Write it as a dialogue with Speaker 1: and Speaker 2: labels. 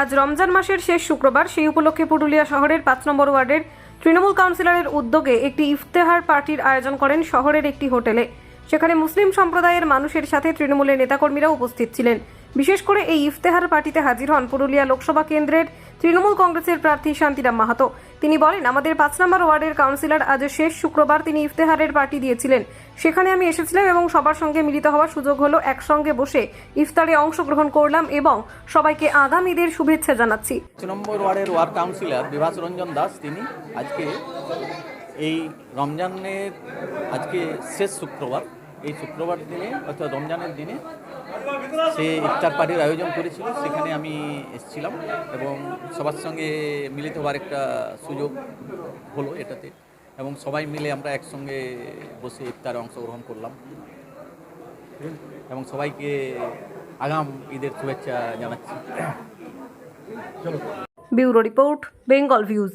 Speaker 1: আজ রমজান মাসের শেষ শুক্রবার, সেই উপলক্ষে পুরুলিয়া শহরের পাঁচ নম্বর ওয়ার্ডের তৃণমূল কাউন্সিলরের উদ্যোগে একটি ইফতেহার পার্টির আয়োজন করেন শহরের একটি হোটেলে। সেখানে মুসলিম সম্প্রদায়ের মানুষের সাথে তৃণমূলের নেতাকর্মীরা উপস্থিত ছিলেন। বিশেষ করে এই ইফতেহার পার্টিতে হাজির হন পুরুলিয়া লোকসভা কেন্দ্রের তৃণমূল কংগ্রেসের প্রার্থী শান্তিরাম মাহাতো। তিনি বলেন, আমাদের পাঁচ নম্বর ওয়ার্ডের কাউন্সিলর আজ শেষ শুক্রবার তিনি ইফতেহারের পার্টি দিয়েছিলেন। সেখানে আমি এসেছিলাম এবং সবার সঙ্গে মিলিত হওয়ার সুযোগ হলো একসঙ্গে বসে ইফতারে অংশগ্রহণ করলাম এবং সবাইকে আগাম ঈদের শুভেচ্ছা জানাচ্ছি।
Speaker 2: নম্বর ওয়ার্ডের ওয়ার্ড কাউন্সিলর বিভাস রঞ্জন দাস, তিনি আজকে এই রমজানের, আজকে শেষ শুক্রবার এই শুক্রবার দিনে, অর্থাৎ রমজানের দিনে, সে ইফতার পার্টির আয়োজন করেছিল। সেখানে আমি এসেছিলাম এবং সবার সঙ্গে মিলিত হওয়ার একটা সুযোগ হলো এটাতে এবং সবাই মিলে আমরা একসঙ্গে বসে ইফতারে অংশগ্রহণ করলাম। এবং সবাইকে আগাম ঈদের শুভেচ্ছা জানাচ্ছি।
Speaker 1: Bureau report, Bengal Views.